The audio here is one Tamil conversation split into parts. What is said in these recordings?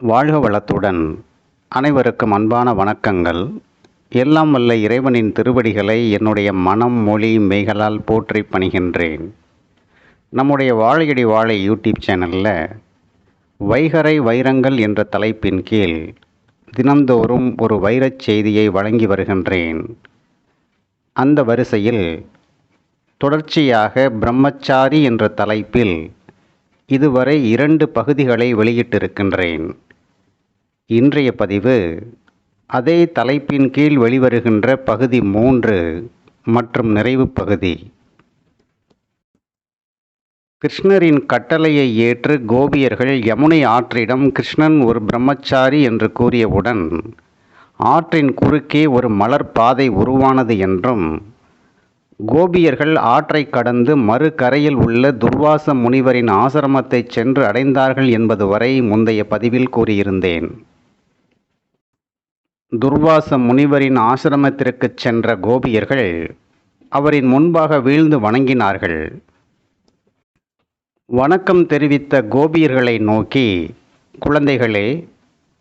வாழ்க வளத்துடன். அனைவருக்கும் அன்பான வணக்கங்கள். எல்லாம் வல்ல இறைவனின் திருவடிகளை என்னுடைய மனம் மொழி மெய்களால் போற்றி பணிகின்றேன். நம்முடைய வாழையடி வாழை யூடியூப் சேனலில் வைகரை வைரங்கள் என்ற தலைப்பின் கீழ் தினந்தோறும் ஒரு வைரச் செய்தியை வழங்கி வருகின்றேன். அந்த வரிசையில் தொடர்ச்சியாக பிரம்மச்சாரி என்ற தலைப்பில் இதுவரை இரண்டு பகுதிகளை வெளியிட்டிருக்கின்றேன். இன்றைய பதிவு அதே தலைப்பின் கீழ் வெளிவருகின்ற பகுதி மூன்று மற்றும் நிறைவு பகுதி. கிருஷ்ணரின் கட்டளையை ஏற்று கோபியர்கள் யமுனை ஆற்றிடம் கிருஷ்ணன் ஒரு பிரம்மச்சாரி என்று கூறியவுடன் ஆற்றின் குறுக்கே ஒரு மலர் பாதை உருவானது என்றும் கோபியர்கள் ஆற்றை கடந்து மறு கரையில் உள்ள துர்வாச முனிவரின் ஆசிரமத்தை சென்று அடைந்தார்கள் என்பது வரை முந்தைய பதிவில் கூறியிருந்தேன். துர்வாச முனிவரின் ஆசிரமத்திற்கு சென்ற கோபியர்கள் அவரின் முன்பாக வீழ்ந்து வணங்கினார்கள். வணக்கம் தெரிவித்த கோபியர்களை நோக்கி குழந்தைகளே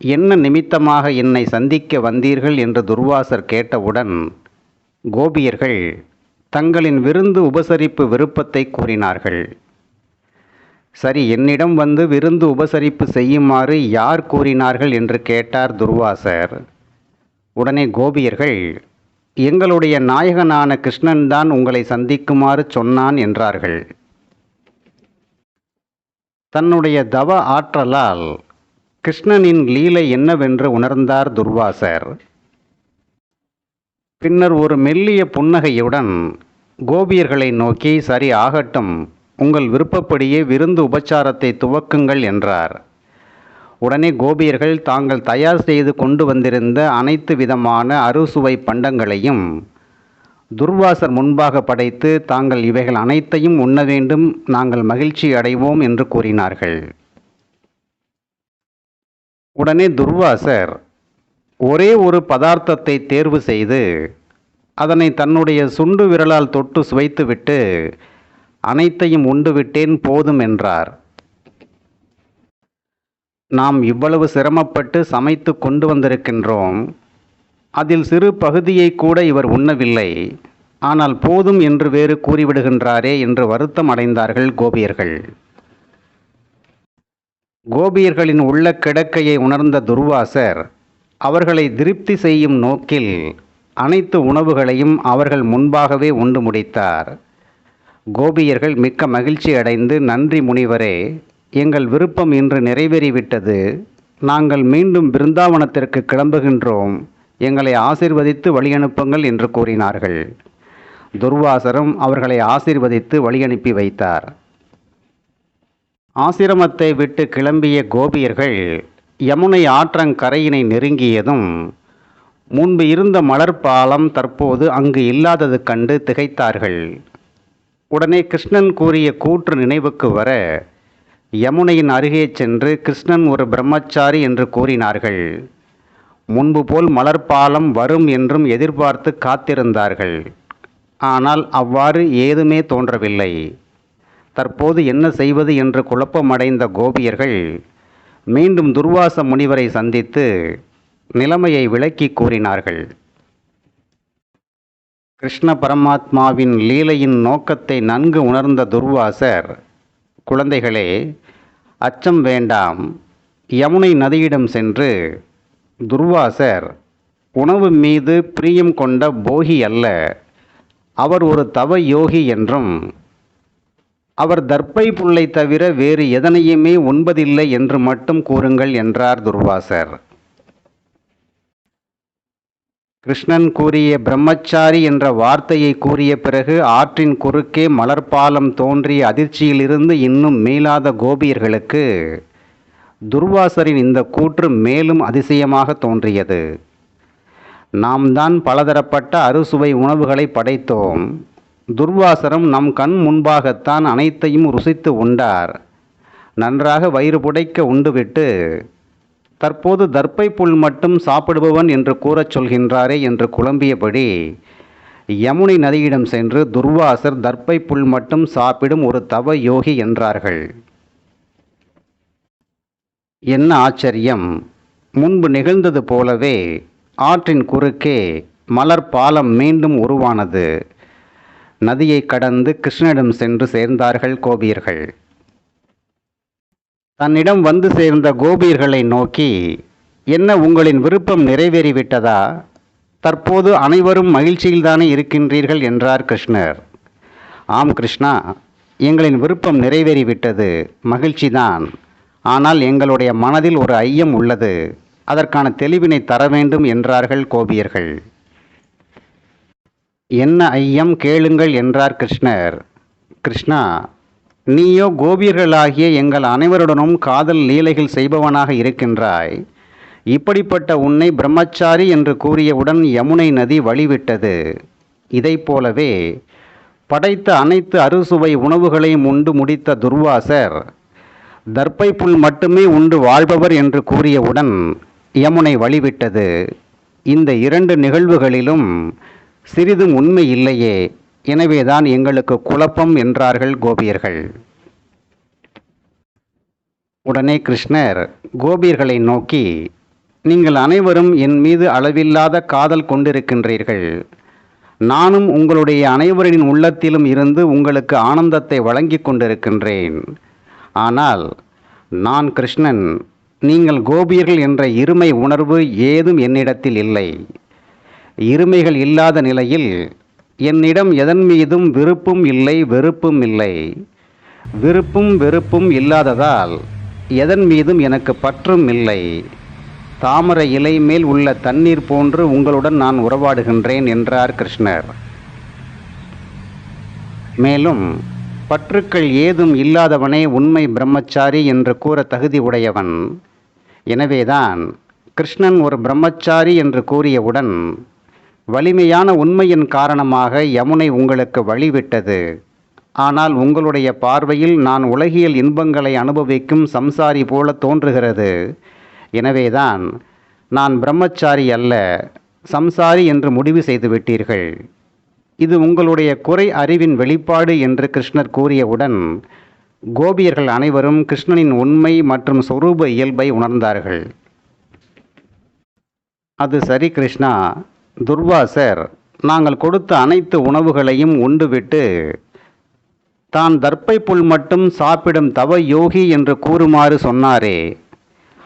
என்ன நிமித்தமாக என்னை சந்திக்க வந்தீர்கள்? என்று துர்வாசர் கேட்டவுடன் கோபியர்கள் தங்களின் விருந்து உபசரிப்பு விருப்பத்தை கூறினார்கள். சரி என்னிடம் வந்து விருந்து உபசரிப்பு செய்யுமாறு யார் கூறினார்கள் என்று கேட்டார் துர்வாசர். உடனே கோபியர்கள் எங்களுடைய நாயகனான கிருஷ்ணன் தான் உங்களை சந்திக்குமாறு சொன்னான் என்றார்கள். தன்னுடைய தவ ஆற்றலால் கிருஷ்ணனின் லீலை என்னவென்று உணர்ந்தார் துர்வாசர். பின்னர் ஒரு மெல்லிய புன்னகையுடன் கோபியர்களை நோக்கி சரி ஆகட்டும் உங்கள் விருப்பப்படியே விருந்து உபச்சாரத்தை துவக்குங்கள் என்றார். உடனே கோபியர்கள் தாங்கள் தயார் செய்து கொண்டு வந்திருந்த அனைத்து விதமான அறுசுவை பண்டங்களையும் துர்வாசர் முன்பாக படைத்து தாங்கள் இவைகள் அனைத்தையும் உண்ண வேண்டும் நாங்கள் மகிழ்ச்சி அடைவோம் என்று கூறினார்கள். உடனே துர்வாசர் ஒரே ஒரு பதார்த்தத்தை தேர்வு செய்து அதனை தன்னுடைய சுண்டு விரலால் தொட்டு சுவைத்துவிட்டு அனைத்தையும் உண்டுவிட்டேன் போதும் என்றார். நாம் இவ்வளவு சிரமப்பட்டு சமைத்து கொண்டு வந்திருக்கின்றோம். அதில் சிறு பகுதியை கூட இவர் உண்ணவில்லை. ஆனால் போதும் என்று வேறு கூறிவிடுகின்றாரே என்று வருத்தம் அடைந்தார்கள் கோபியர்கள். கோபியர்களின் உள்ள கிடக்கையை உணர்ந்த துர்வாசர் அவர்களை திருப்தி செய்யும் நோக்கில் அனைத்து உணவுகளையும் அவர்கள் முன்பாகவே உண்டு முடித்தார். கோபியர்கள் மிக்க மகிழ்ச்சி அடைந்து நன்றி முனிவரே எங்கள் விருப்பம் இன்று நிறைவேறிவிட்டது. நாங்கள் மீண்டும் பிருந்தாவனத்திற்கு கிளம்புகின்றோம். எங்களை ஆசிர்வதித்து வழியனுப்புங்கள் என்று கூறினார்கள். துர்வாசரும் அவர்களை ஆசிர்வதித்து வழியனுப்பி வைத்தார். ஆசிரமத்தை விட்டு கிளம்பிய கோபியர்கள் யமுனை ஆற்றங்கரையினை நெருங்கியதும் முன்பு இருந்த மலர்பாலம் தற்போது அங்கு இல்லாதது கண்டு திகைத்தார்கள். உடனே கிருஷ்ணன் கூறிய கூற்று நினைவுக்கு வர யமுனையின் அருகே சென்று கிருஷ்ணன் ஒரு பிரம்மச்சாரி என்று கூறினார்கள். முன்பு போல் மலர்பாலம் வரும் என்றும் எதிர்பார்த்து காத்திருந்தார்கள். ஆனால் அவ்வாறு ஏதுமே தோன்றவில்லை. தற்போது என்ன செய்வது என்று குழப்பமடைந்த கோபியர்கள் மீண்டும் துர்வாச முனிவரை சந்தித்து நிலைமையை விளக்கி கூறினார்கள். கிருஷ்ண பரமாத்மாவின் லீலையின் நோக்கத்தை நன்கு உணர்ந்த துர்வாசர் குழந்தைகளே அச்சம் வேண்டாம். யமுனை நதியிடம் சென்று துர்வாசர் உணவு மீது பிரியம் கொண்ட போகி அல்ல. அவர் ஒரு தவ யோகி என்றும் அவர் தர்ப்பை புல்லை தவிர வேறு எதனையுமே உண்பதில்லை என்று மட்டும் கூறுங்கள் என்றார் துர்வாசர். கிருஷ்ணன் கூறிய பிரம்மச்சாரி என்ற வார்த்தையை கூறிய பிறகு ஆற்றின் குறுக்கே மலர்பாலம் தோன்றிய அதிர்ச்சியிலிருந்து இன்னும் மீளாத கோபியர்களுக்கு துர்வாசரின் இந்த கூற்று மேலும் அதிசயமாக தோன்றியது. நாம் தான் பலதரப்பட்ட அறுசுவை உணவுகளை படைத்தோம். துர்வாசரம் நம் கண் முன்பாகத்தான் அனைத்தையும் ருசித்து உண்டார். நன்றாக வயிறு புடைக்க உண்டுவிட்டு தற்போது தர்ப்பை புல் மட்டும் சாப்பிடுபவன் என்று கூறச் சொல்கின்றாரே என்று குழம்பியபடி யமுனை நதியிடம் சென்று துர்வாசர் தர்ப்பை புல் மட்டும் சாப்பிடும் ஒரு தவ யோகி என்றார்கள். என்ன ஆச்சரியம்! முன்பு நிகழ்ந்தது போலவே ஆற்றின் குறுக்கே மலர் பாலம் மீண்டும் உருவானது. நதியை கடந்து கிருஷ்ணனிடம் சென்று சேர்ந்தார்கள் கோபியர்கள் தன்னிடம் வந்து சேர்ந்த கோபியர்களை நோக்கி என்ன உங்களின் விருப்பம் நிறைவேறிவிட்டதா? தற்போது அனைவரும் மகிழ்ச்சியில்தானே இருக்கின்றீர்கள்? என்றார் கிருஷ்ணர். ஆம் கிருஷ்ணா எங்களின் விருப்பம் நிறைவேறிவிட்டது. மகிழ்ச்சிதான். ஆனால் எங்களுடைய மனதில் ஒரு ஐயம் உள்ளது. அதற்கான தெளிவினை தர வேண்டும் என்றார்கள் கோபியர்கள் என்ன ஐயம் கேளுங்கள் என்றார் கிருஷ்ணர். கிருஷ்ணா நீயோ கோபியர்களாகிய எங்கள் அனைவருடனும் காதல் லீலைகள் செய்பவனாக இருக்கின்றாய். இப்படிப்பட்ட உன்னை பிரம்மச்சாரி என்று கூறியவுடன் யமுனை நதி வழிவிட்டது. இதைப் போலவே படைத்த அனைத்து அறுசுவை உணவுகளையும் உண்டு முடித்த துர்வாசர் தர்ப்பை புல் மட்டுமே உண்டு வாழ்பவர் என்று கூறியவுடன் யமுனை வழிவிட்டது. இந்த இரண்டு நிகழ்வுகளிலும் சிறிதும் உண்மை இல்லையே. எனவேதான் எங்களுக்கு குழப்பம் என்றார்கள் கோபியர்கள். உடனே கிருஷ்ணர் கோபியர்களை நோக்கி நீங்கள் அனைவரும் என் மீது அளவில்லாத காதல் கொண்டிருக்கின்றீர்கள். நானும் உங்களுடைய அனைவரின் உள்ளத்திலும் இருந்து உங்களுக்கு ஆனந்தத்தை வழங்கிக் கொண்டிருக்கின்றேன். ஆனால் நான் கிருஷ்ணன் நீங்கள் கோபியர்கள் என்ற இருமை உணர்வு ஏதும் என்னிடத்தில் இல்லை. இருமைகள் இல்லாத நிலையில் என்னிடம் எதன் மீதும் விருப்பும் இல்லை வெறுப்பும் இல்லை. விருப்பும் வெறுப்பும் இல்லாததால் எதன் மீதும் எனக்கு பற்றும் இல்லை. தாமரை இலை மேல் உள்ள தண்ணீர் போன்று உங்களுடன் நான் உறவாடுகின்றேன் என்றார் கிருஷ்ணர். மேலும் பற்றுக்கள் ஏதும் இல்லாதவனே உண்மை பிரம்மச்சாரி என்று கூற தகுதி உடையவன். எனவேதான் கிருஷ்ணன் ஒரு பிரம்மச்சாரி என்று கூறியவுடன் வலிமையான உண்மையின் காரணமாக யமுனை உங்களுக்கு வழிவிட்டது. ஆனால் உங்களுடைய பார்வையில் நான் உலகியல் இன்பங்களை அனுபவிக்கும் சம்சாரி போல தோன்றுகிறது. எனவேதான் நான் பிரம்மச்சாரி அல்ல சம்சாரி என்று முடிவு செய்து விட்டீர்கள். இது உங்களுடைய குறை அறிவின் வெளிப்பாடு என்று கிருஷ்ணர் கூறியவுடன் கோபியர்கள் அனைவரும் கிருஷ்ணனின் உண்மை மற்றும் சொரூப இயல்பை உணர்ந்தார்கள். அது சரி கிருஷ்ணா துர்வாசர் நாங்கள் கொடுத்த அனைத்து உணவுகளையும் உண்டுவிட்டு தான் தர்ப்பை புல் மட்டும் சாப்பிடும் தவ யோகி என்று கூறுமாறு சொன்னாரே.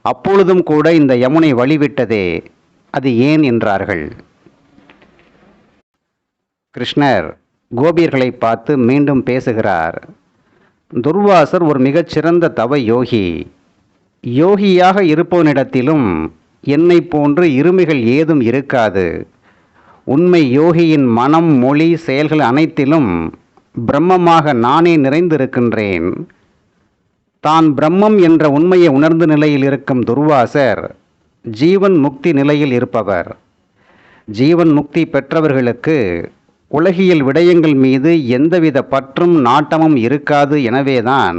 அப்பொழுதும் கூட இந்த யமுனை வழிவிட்டதே. அது ஏன் என்றார்கள். கிருஷ்ணர் கோபியர்களை பார்த்து மீண்டும் பேசுகிறார். துர்வாசர் ஒரு மிகச்சிறந்த தவ யோகி. யோகியாக இருப்பவனிடத்திலும் என்னை போன்று இருமைகள் ஏதும் இருக்காது. உண்மை யோகியின் மனம் மொழி செயல்கள் அனைத்திலும் பிரம்மமாக நானே நிறைந்திருக்கின்றேன். தான் பிரம்மம் என்ற உண்மையை உணர்ந்த நிலையில் இருக்கும் துர்வாசர் ஜீவன் முக்தி நிலையில் இருப்பவர். ஜீவன் முக்தி பெற்றவர்களுக்கு உலகியல் விடயங்கள் மீது எந்தவித பற்றும் நாட்டமும் இருக்காது எனவேதான்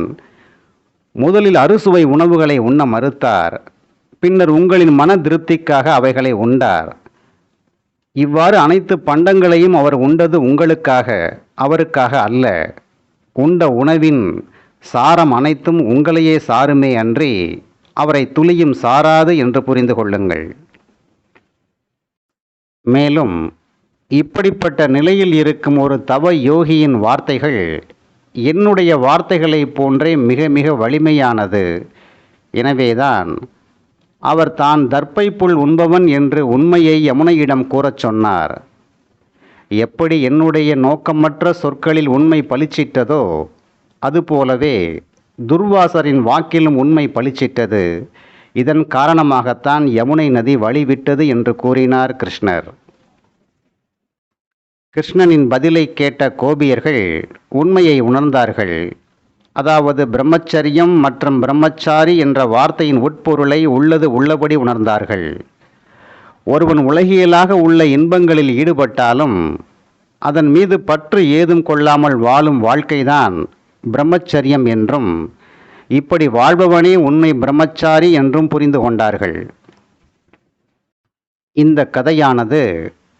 முதலில் அறுசுவை உணவுகளை உண்ண மறுத்தார். பின்னர் உங்களின் மன திருப்திக்காக அவைகளை உண்டார். இவ்வாறு அனைத்து பண்டங்களையும் அவர் உண்டது உங்களுக்காக அவருக்காக அல்ல. உண்ட உணவின் சாரம் அனைத்தும் உங்களையே சாருமே அன்றி அவரை துளியும் சாராது என்று புரிந்து கொள்ளுங்கள். மேலும் இப்படிப்பட்ட நிலையில் இருக்கும் ஒரு தவ யோகியின் வார்த்தைகள் என்னுடைய வார்த்தைகளைப் போன்றே மிக மிக வலிமையானது. எனவேதான் அவர் தான் தர்ப்பை புல் உண்பவன் என்று உண்மையை யமுனையிடம் கூறச் சொன்னார். எப்படி என்னுடைய நோக்கமற்ற சொற்களில் உண்மை பளிச்சிட்டதோ அதுபோலவே துர்வாசரின் வாக்கிலும் உண்மை பளிச்சிட்டது. இதன் காரணமாகத்தான் யமுனை நதி வழிவிட்டது என்று கூறினார் கிருஷ்ணர். கிருஷ்ணனின் பதிலை கேட்ட கோபியர்கள் உண்மையை உணர்ந்தார்கள். அதாவது பிரம்மச்சரியம் மற்றும் பிரம்மச்சாரி என்ற வார்த்தையின் உட்பொருளை உள்ளது உள்ளபடி உணர்ந்தார்கள். ஒருவன் உலகியலாக உள்ள இன்பங்களில் ஈடுபட்டாலும் அதன் மீது பற்று ஏதும் கொள்ளாமல் வாழும் வாழ்க்கைதான் பிரம்மச்சரியம் என்றும் இப்படி வாழ்பவனே உண்மை பிரம்மச்சாரி என்றும் புரிந்து கொண்டார்கள். இந்த கதையானது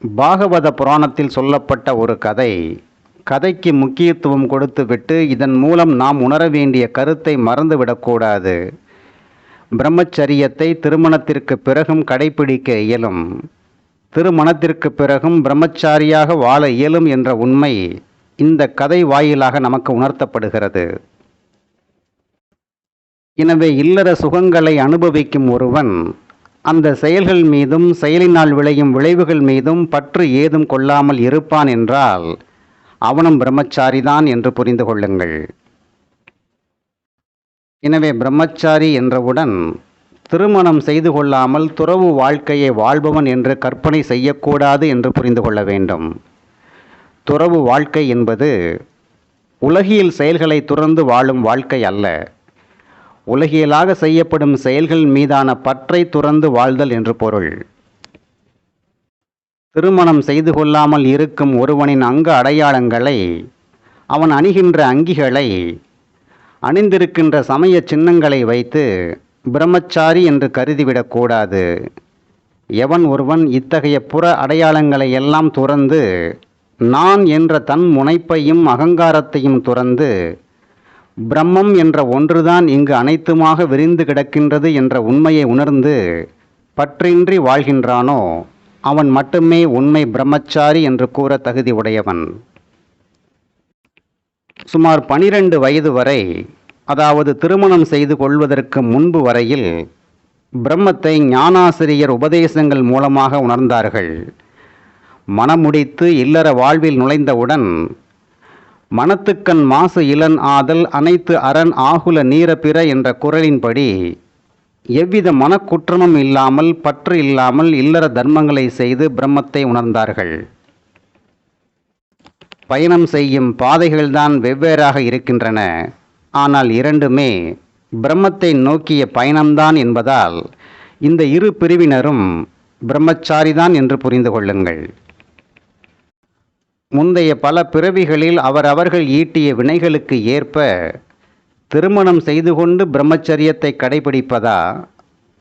பாகவத புராணத்தில் சொல்லப்பட்ட ஒரு கதை. கதைக்கு முக்கியத்துவம் கொடுத்துவிட்டு இதன் மூலம் நாம் உணர வேண்டிய கருத்தை மறந்துவிடக்கூடாது பிரம்மச்சரியத்தை திருமணத்திற்கு பிறகும் கடைபிடிக்க இயலும். திருமணத்திற்கு பிறகும் பிரம்மச்சாரியாக வாழ இயலும் என்ற உண்மை இந்த கதை வாயிலாக நமக்கு உணர்த்தப்படுகிறது. எனவே இல்லற சுகங்களை அனுபவிக்கும் ஒருவன் அந்த செயல்கள் மீதும் செயலினால் விளையும் விளைவுகள் மீதும் பற்று ஏதும் கொள்ளாமல் இருப்பான் என்றால் அவனும் பிரம்மச்சாரிதான் என்று புரிந்து கொள்ளுங்கள். எனவே பிரம்மச்சாரி என்றவுடன் திருமணம் செய்து கொள்ளாமல் துறவு வாழ்க்கையை வாழ்பவன் என்று கற்பனை செய்யக்கூடாது என்று புரிந்து கொள்ள வேண்டும். துறவு வாழ்க்கை என்பது உலகியல் செயல்களை துறந்து வாழும் வாழ்க்கை அல்ல. உலகியலாக செய்யப்படும் செயல்கள் மீதான பற்றை துறந்து வாழ்தல் என்று பொருள். திருமணம் செய்து கொள்ளாமல் இருக்கும் ஒருவனின் அங்க அடையாளங்களை அவன் அணிகின்ற அங்கிகளை அணிந்திருக்கின்ற சமய சின்னங்களை வைத்து பிரம்மச்சாரி என்று கருதிவிடக்கூடாது எவன் ஒருவன் இத்தகைய புற அடையாளங்களை எல்லாம் துறந்து நான் என்ற தன் முனைப்பையும் அகங்காரத்தையும் துறந்து பிரம்மம் என்ற ஒன்றுதான் இங்கு அனைத்துமாக விரிந்து கிடக்கின்றது என்ற உண்மையை உணர்ந்து பற்றின்றி வாழ்கின்றானோ அவன் மட்டுமே உண்மை பிரம்மச்சாரி என்று கூற தகுதி உடையவன் சுமார் பனிரெண்டு வயது வரை அதாவது திருமணம் செய்து கொள்வதற்கு முன்பு வரையில் பிரம்மத்தை ஞானாசிரியர் உபதேசங்கள் மூலமாக உணர்ந்தார்கள். மனமுடித்து இல்லற வாழ்வில் நுழைந்தவுடன் மனத்துக்கண் மாசு இளன் ஆதல் அனைத்து அரண் ஆகுல நீர பிற என்ற குரலின்படி எவ்வித மனக்குற்றமும் இல்லாமல் பற்று இல்லாமல் இல்லற தர்மங்களை செய்து பிரம்மத்தை உணர்ந்தார்கள். பயணம் செய்யும் பாதைகள்தான் வெவ்வேறாக இருக்கின்றன. ஆனால் இரண்டுமே பிரம்மத்தை நோக்கிய பயணம்தான் என்பதால் இந்த இரு பிரிவினரும் பிரம்மச்சாரிதான் என்று புரிந்து கொள்ளுங்கள். முந்தைய பல பிறவிகளில் அவரவர்கள் ஈட்டிய வினைகளுக்கு ஏற்ப திருமணம் செய்து கொண்டு பிரம்மச்சரியத்தை கடைபிடிப்பதா?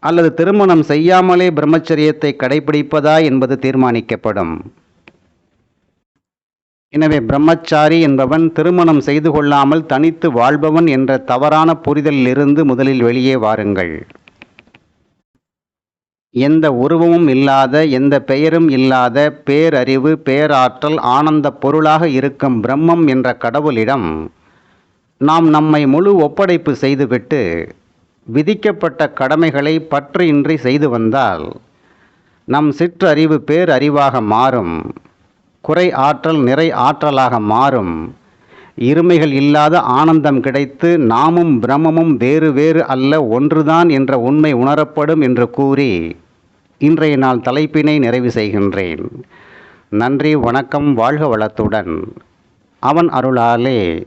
அல்லது திருமணம் செய்யாமலே பிரம்மச்சரியத்தை கடைபிடிப்பதா என்பது தீர்மானிக்கப்படும். எனவே பிரம்மச்சாரி என்பவன் திருமணம் செய்து கொள்ளாமல் தனித்து வாழ்பவன் என்ற தவறான புரிதலிலிருந்து முதலில் வெளியே வாருங்கள். எந்த உருவமும் இல்லாத எந்த பெயரும் இல்லாத பேரறிவு பேராற்றல் ஆனந்த பொருளாக இருக்கும் பிரம்மம் என்ற கடவுளிடம் நாம் நம்மை முழு ஒப்படைப்பு செய்துவிட்டு விதிக்கப்பட்ட கடமைகளை பற்று இன்றி செய்து வந்தால் நம் சிற்றறிவு பேரறிவாக மாறும் குறை ஆற்றல் நிறை ஆற்றலாக மாறும் இருமைகள் இல்லாத ஆனந்தம் கிடைத்து நாமும் பிரம்மமும் வேறு வேறு அல்ல ஒன்றுதான் என்ற உண்மை உணரப்படும் என்று கூறி இன்றைய நாள் தலைப்பினை நிறைவு செய்கின்றேன். நன்றி வணக்கம் வாழ்க வளத்துடன். அவன் அருளாலே